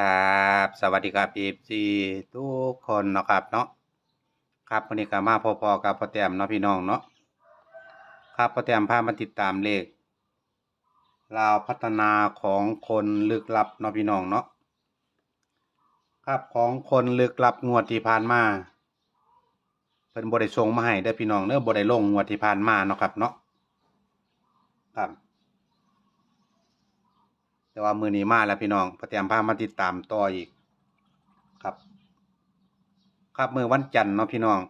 ครับสวัสดีครับ FC ทุกคนนะครับเนาะครับวันนี้ก็มาพอๆกับพ่อแต้มเนาะพี่น้องเนาะครับพ่อแต้มพามาติดตามเลขราวพัฒนาของคนลึกลับเนาะพี่น้องเนาะครับของคนลึกลับงวดที่ผ่านมาเพิ่นบ่ได้ส่งมาให้เด้พี่น้องเด้อบ่ได้ลงงวดที่ผ่านมาเนาะครับเนาะครับ แต่ว่ามือนี้มาแล้วพี่น้องพอเตรียมพามาติดตามต่ออีกครับ ครับมือวันจันทร์เนาะพี่น้อง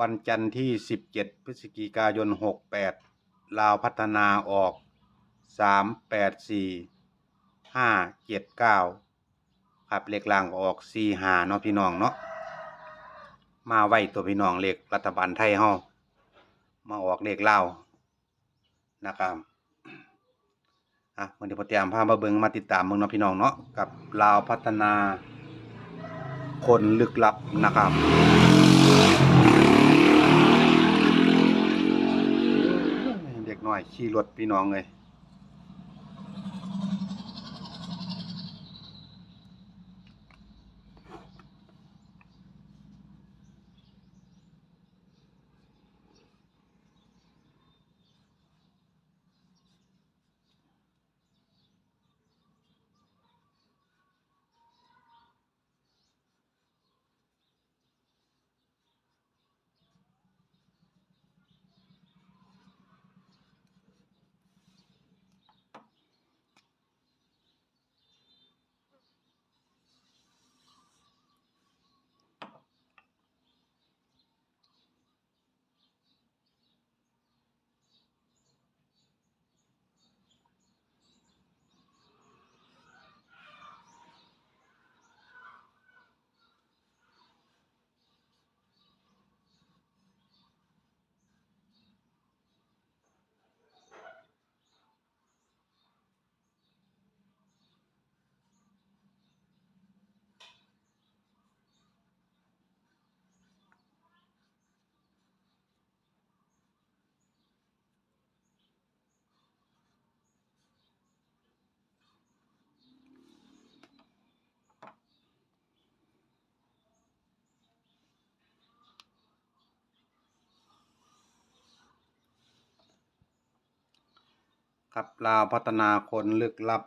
วันจันทร์ที่สิบเจ็ดพฤศจิกายนหกแปดลาวพัฒนาออกสามแปดสี่ห้าเจ็ดเก้าครับเลขล่างออกสี่หาเนาะพี่น้องเนาะมาไว้ตัวพี่น้องเลขรัฐบาลไทยเฮามาออกเลขลาวนะครับ อะวันนี้พอเตรียมพามาเบิงมาติดตามเมืองเนาะพี่น้องเนาะกับลาวพัฒนาคนลึกลับนะครับเด็กน้อยขี่รถพี่น้องเลย ครับลาวพัฒนาคนลึกลับ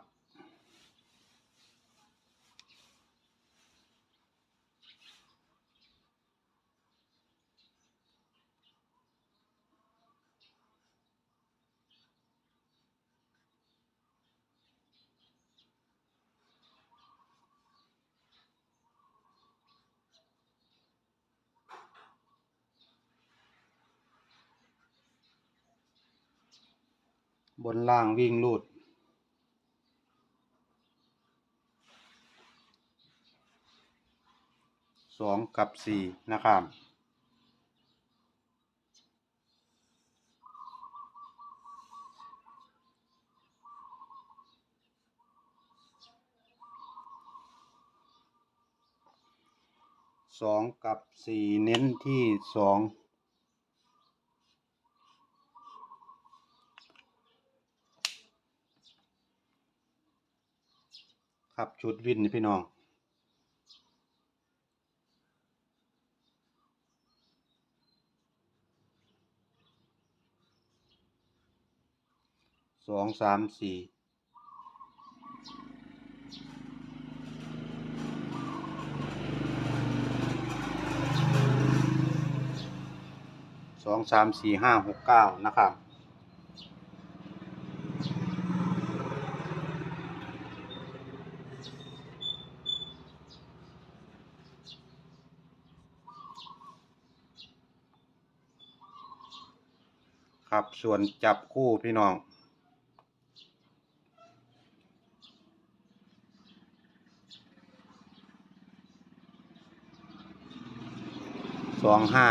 บนล่างวิ่งลูด สองกับสี่นะครับสองกับสี่เน้นที่สอง ครับชุดวินนี่พี่น้อง สองสามสี่สองสามสี่ห้าหกเก้านะครับ ครับส่วนจับคู่พี่น้อง สองห้า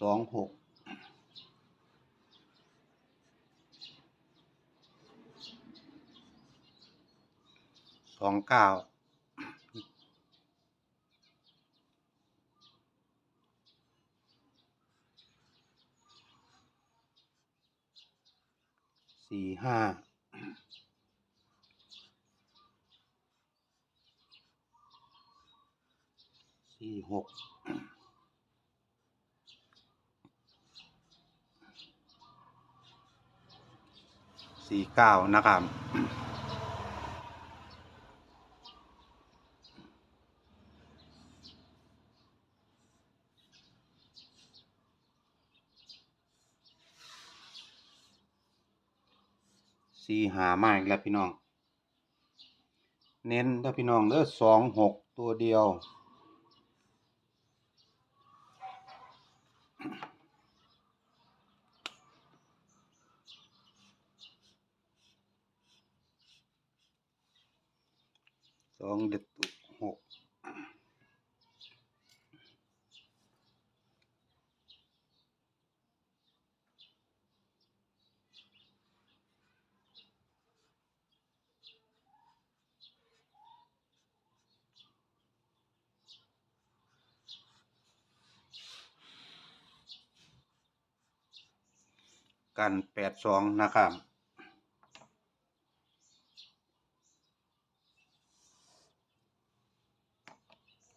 สองหกสองเก้า ส สี่ห้าสี่หกสี่เก้านะครับ สี่หามาอีกแล้วพี่น้อง เน้นถ้าพี่น้องเด้อสองหกตัวเดียว สองเด็ดตุหก กันแปดสองนะครับ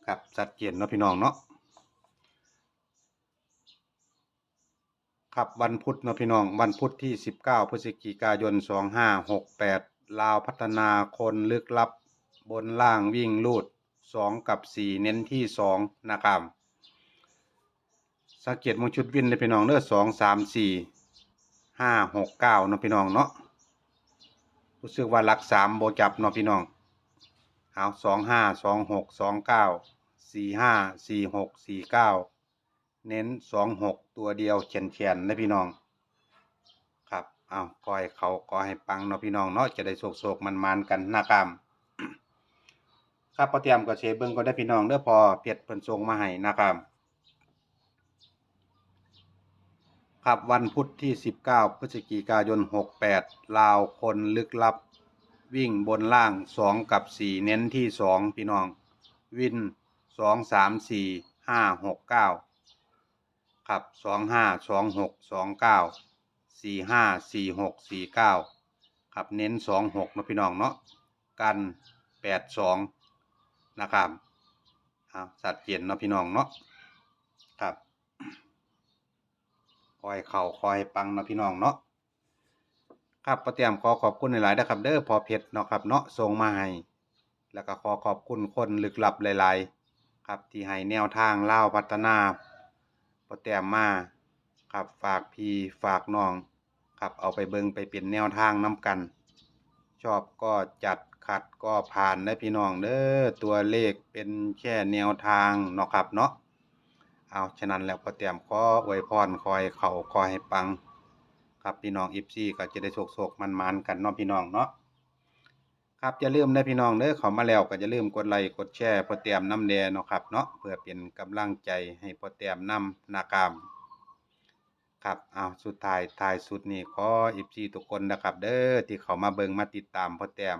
ครับชัดเจนเนาะพี่น้องเนาะครับวันพุธเนาะพี่น้องวันพุธที่ 19 พฤศจิกายน 2568 ลาวพัฒนาคนลึกลับบนล่างวิ่งลูด 2 กับ 4 เน้นที่ 2 นะครับสังเกตมงชุดวินเลยพี่น้องเด้อ2 3 4 5 6 9เก้านาะพี่น้องเนาะรู้สึกว่าหลัก3โบจับเนาะพี่น้องเอาสองห้าสองหกสองเก้าสี่ห้าสี่หกสี่เก้าเน้นสองหกตัวเดียวเฉียนเฉียนนะพี่น้อง ครับเอาคอยเขาก็ให้ปังเนาะพี่น้องเนาะจะได้โศกโศกมันมันกันนะครับครับพอเตรียมก็เชเบิ้งก็ได้พี่น้องเด้อพอเพียรเพิ่นส่งมาให้นะครับ ครับวันพุธที่ 19 พฤศจิกายน 68 ลาวคนลึกลับ วิ่งบนล่าง 2 กับ 4 เน้นที่ 2 พี่น้อง วิน 2 3 4 5 6 9 ครับ 2 5 2 6 2 9 4 5 4 6 4 9 ครับเน้น 2 6นะพี่น้องเนาะกัน 8 2 นะครับเอาสัดเจนเนาะพี่น้องเนาะครับ คอยเข่าคอยปังเนาะพี่น้องเนาะครับประเตียมขอขอบคุณหลายๆนะครับ เด้อพอเพชรเนาะครับเนาะส่งมาให้แล้วก็ขอขอบคุณคนลึกลับหลาย ๆ ครับที่ให้แนวทางเล่าพัฒนาประเตียมมาครับฝากพี่ฝากน้องครับเอาไปเบิงไปเป็นแนวทางน้กัน ชอบก็จัดขัดก็ผ่านได้พี่น้องเด้อตัวเลขเป็นแค่แนวทางเนาะครับเนาะ เอาฉะนั้นแล้วพอเตรียมขออวยพรคอยเข่าคอยให้ปัง ครับพี่น้องอิฟซี่ก็จะได้โศกๆมันๆกันเนาะพี่น้องเนาะครับอย่าลืมนะพี่น้องเด้อเขามาแล้วก็อย่าลืมกดไลค์กดแชร์พอเตรียมน้ำแดงเนาะครับเนาะเพื่อเป็นกำลังใจให้พอเตรียมน้ำนากามครับเอาสุดท้ายท้ายสุดนี่ขออิฟซีทุกคนนะครับ เด้อที่เขามาเบิงมาติดตามพอเตรียม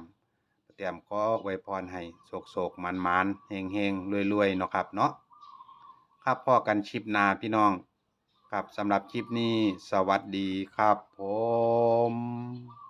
พอเตรียมขออวยพรให้โศกๆมันๆเฮงๆรวยๆเนาะครับเนาะ ครับพ่อกันชิปนาพี่น้อง ครับสำหรับคลิปนี้สวัสดีครับผม